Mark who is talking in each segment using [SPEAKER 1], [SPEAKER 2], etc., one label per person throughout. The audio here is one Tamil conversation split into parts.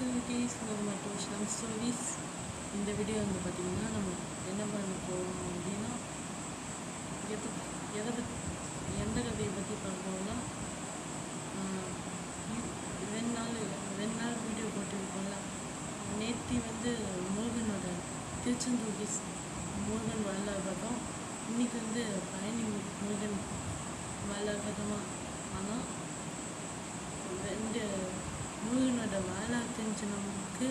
[SPEAKER 1] ஆக்டிவிட்டீஸ் நம்ம டியூஷன் ஸ்டோரிஸ் இந்த வீடியோ வந்து பார்த்திங்கன்னா நம்ம என்ன பண்ண போகிறோம் அப்படின்னா எது எதை பற்றி எந்த கதையை பற்றி பார்க்க ரெண்டு நாள் ரெண்டு நாள் வீடியோ போட்டிருக்கோம்ல நேத்தி வந்து முருகனோட திருச்செந்தூர் முருகன் முருகன் பார்த்தோம் இன்னைக்கு வந்து பழனி முருகன் வரலாகட்டமாக ஆனால் ரெண்டு முருகனோட வரலாறு தெரிஞ்சவங்களுக்கு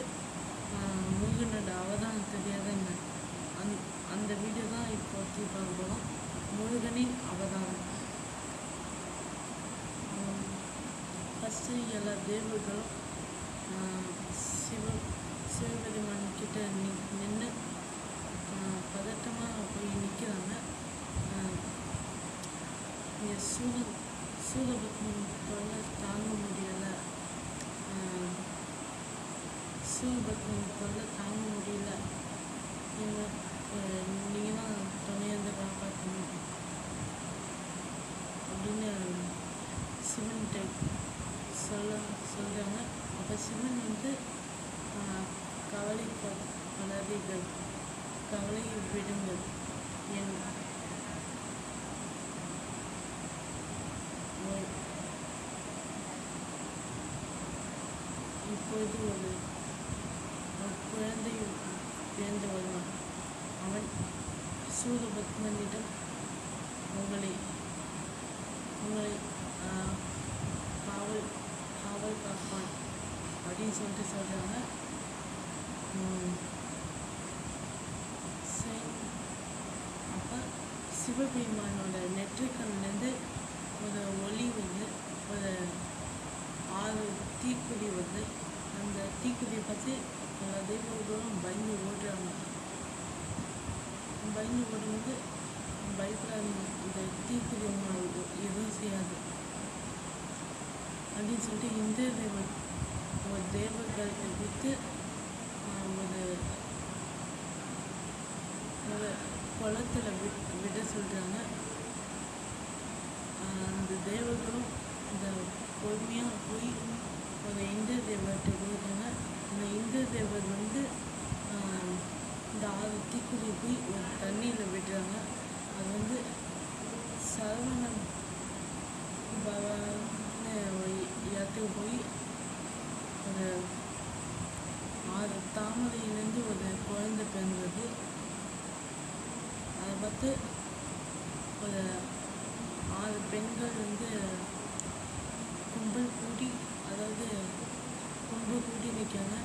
[SPEAKER 1] முருகனோட அவதாரம் தெரியாதுங்க அந் அந்த வீடியோ தான் இப்போ பற்றி பார்க்க போகிறோம் முருகனின் அவதாரம் ஃபஸ்ட்டு எல்லா தேவர்களும் சிவ சிவபெருமான் கிட்ட நி நின்று பதட்டமாக போய் நிற்கிறாங்க இங்கே சூத சூதபத்மன் தொல்லை தாங்க சி பட் எனக்கு தொல்லை தாங்க முடியல. நீங்கள் நீங்கள் தான் துணையாந்து காப்பாற்றணும் அப்படின்னு சிவன்கிட்ட சொல்ல சொல்கிறாங்க அப்போ சிவன் வந்து கவலை படாதீர்கள் கவலையை விடுங்கள். என் இப்போது ஒரு குழந்தையும் குழந்தை பிறந்து வருவான். அவன் சூரபத்மனிடம் உங்களை உங்களை காவல் காவல் காப்பான் அப்படின்னு சொல்லிட்டு சொல்கிறாங்க அப்போ சிவபெருமானோட நெற்றிக்கண்லேருந்து ஒரு ஒளி வந்து ஒரு ஆறு தீக்குடி வந்து அந்த தீக்குடியை பற்றி எல்லா தெய்வங்களும் பயந்து ஓடுறாங்க. பயந்து ஓடும்போது பயப்படாதீங்க. இந்த தீக்குடி உங்களுக்கு எதுவும் செய்யாது. அப்படின்னு சொல்லிட்டு இந்த தெய்வம் ஒரு தேவர்களுக்கு விட்டு ஒரு குளத்தில் குளத்துல வி விட சொல்கிறாங்க அந்த தேவர்களும் இந்த பொறுமையாக போய் ஒரு இந்திய தேவர்கிட்ட போயிருக்காங்க அந்த இந்திர தேவர் வந்து ஆஹ், இந்த ஆறு தீக்குடி போய் ஒரு தண்ணியில் விடுறாங்க அது வந்து சரவணம் பவன்னு ஒரு இடத்துக்கு போய் ஒரு ஆறு தாமரையிலேருந்து ஒரு குழந்தை பிறந்தது. அதை பார்த்து ஒரு ஆறு பெண்கள் வந்து கும்பல் கூடி அதாவது கும்பல் கூடி நிற்காங்க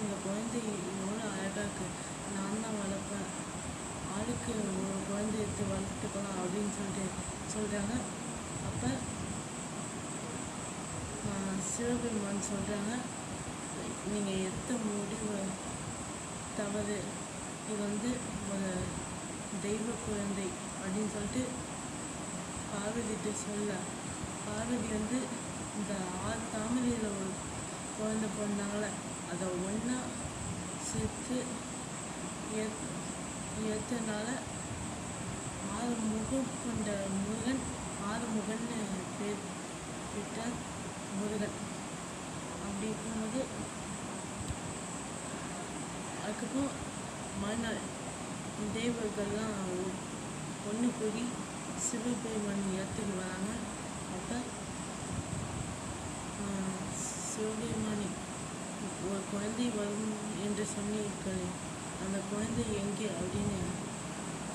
[SPEAKER 1] இந்த குழந்தை எவ்வளோ அழகாக இருக்கு. நான் தான் வளர்ப்பேன். ஆளுக்கு ஒரு குழந்தை எடுத்து வளர்த்துக்கலாம் அப்படின்னு சொல்லிட்டு சொல்கிறாங்க அப்போ சிவபெருமான் சொல்கிறாங்க நீங்கள் எடுத்த முடிவு தவறு. இது வந்து ஒரு தெய்வ குழந்தை அப்படின்னு சொல்லிட்டு பார்வதிட்டு சொல்ல. பார்வதி வந்து இந்த ஆறு தாமரையில் ஒரு குழந்தை பிறந்தாங்களே அதை ஒன்றா சேர்த்து ஏற்றனால ஆறு முகம் கொண்ட முருகன் ஆறு முகன்னு பேர் விட்டார் முருகன். அப்படி இருக்கும்போது அதுக்கப்புறம் மறுநாள் தேவர்கள்லாம் ஒன்று கூடி சிவபெருமான் இடத்துக்கு வராங்க. அப்போ சிவபெருமானி ஒரு குழந்தை வரும் என்று சொன்னீர்கள் அந்த குழந்தை எங்கே அப்படின்னு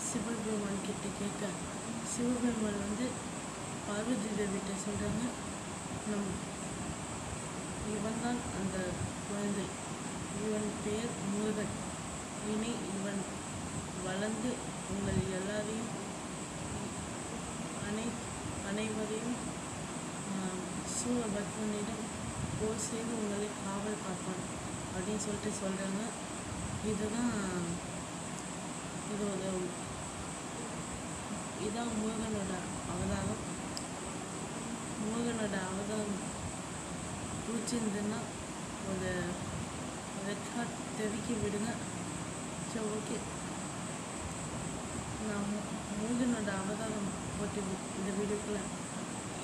[SPEAKER 1] சிவபெருமான் கிட்ட கேட்க சிவபெருமான் வந்து பார்வதி தேவிட்ட சொல்கிறாங்க நம் இவன்தான் அந்த குழந்தை. இவன் பெயர் முருகன். இனி இவன் வளர்ந்து உங்கள் எல்லாரையும் அனை அனைவரையும் ஆஹ், சூரபத்மனிடம் போர் செய்து உங்களை காவல் காப்பான் அப்படின்னு சொல்லிட்டு சொல்கிறாங்க இதுதான் இது ஒரு இதான் முருகனோட அவதாரம். முருகனோட அவதாரம் பிடிச்சிருந்துன்னா ஒரு ரெக்கார்ட் தெரிவிக்க விடுங்க. சரி ஓகே. நான் மு- முருகனோட அவதாரம் போட்டு இந்த வீடியோக்குள்ள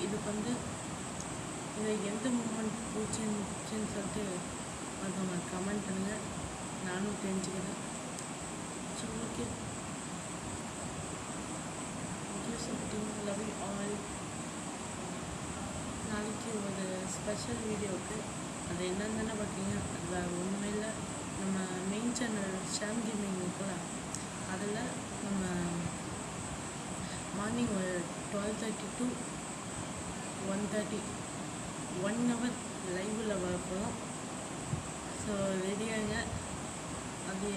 [SPEAKER 1] இதுக்கு வந்து இதில் எந்த மூமெண்ட் பிடிச்சிருந்துச்சின்னு சொல்லிட்டு மற்றவங்க கமெண்ட் பண்ணுங்கள் நானும் தெரிஞ்சுக்கிறேன். So okay. ஓகே சப்டிங் லவ் யூ ஆல் நாளைக்கு ஒரு ஸ்பெஷல் வீடியோவுக்கு அது என்னென்னு பார்த்தீங்க அது ஒன்றுமே இல்லை. நம்ம மெயின் சேனல் ஷாம் கேமிங் இருக்குல்ல அதில் நம்ம மார்னிங் ஒரு twelve thirty to one thirty one hour லைவில் வரப்போகிறோம் ஸோ ரெடியாங்க அது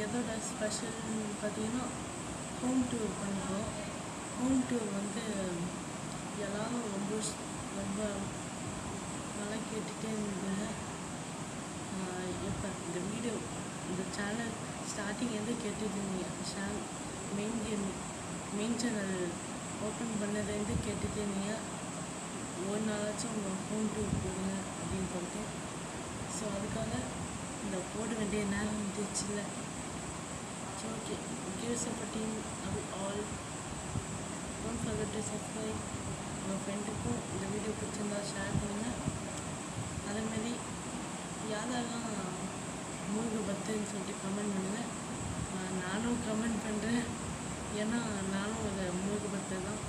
[SPEAKER 1] எதோட ஸ்பெஷல்னு பார்த்தீங்கன்னா ஹோம் டூர் பண்ணுறோம் ஹோம் டூர் வந்து எல்லாரும் ரொம்ப ரொம்ப நல்லா கேட்டுகிட்டே இருந்ததுங்க இப்போ இந்த வீடியோ இந்த சேனல் ஸ்டார்டிங்லேருந்து எந்த கேட்டுட்டு இருந்தீங்க channel main game main channel open பண்ணதுலேருந்து கேட்டுட்டு இருந்தீங்க. ஒரு நாளாச்சும் உங்கள் ஃபோன் டூர் போடுங்க அப்படின்னு சொல்லிட்டு. ஸோ அதுக்காக இந்த போட வேண்டிய நேரம் வந்துச்சுல்ல ஸோ ஓகே கிவ் சப்போர்ட்டிங் அது all don't forget to subscribe உங்கள் ஃப்ரெண்டுக்கும் இந்த வீடியோ பிடிச்சிருந்தா ஷேர் பண்ணுங்கள் அதேமாரி யாரெல்லாம் மூணு பத்துன்னு சொல்லிட்டு கமெண்ட் பண்ணுங்கள் நானும் கமெண்ட் பண்ணுறேன் ஏன்னா நானும் ஒரு மூணு பத்து தான்